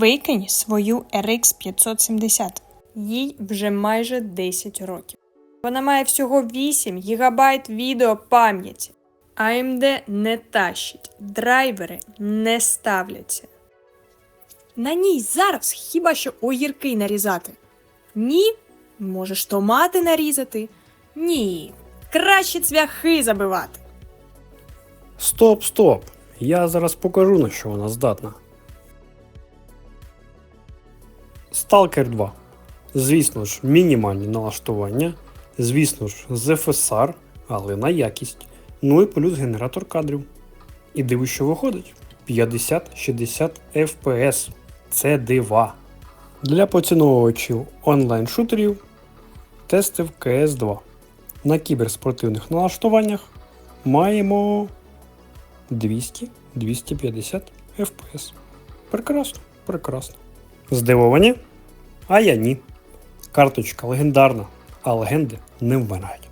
Викинь свою RX 570. Їй вже майже 10 років. Вона має всього 8 ГБ відеопам'яті. AMD не тащить, драйвери не ставляться. На ній зараз хіба що огірки нарізати. Ні, можеш томати нарізати. Ні, краще цвяхи забивати. Стоп, стоп! Я зараз покажу на що вона здатна. Stalker 2. Звісно ж, мінімальні налаштування. Звісно ж, з FSR, але на якість. Ну і плюс генератор кадрів. І дивись, що виходить: 50-60 FPS. Це дива. Для поціновувачів онлайн-шутерів тестив CS2. На кіберспортивних налаштуваннях маємо 200-250 FPS. Прекрасно, прекрасно. Здивовані? А я ні. Карточка легендарна, а легенди не вмирають.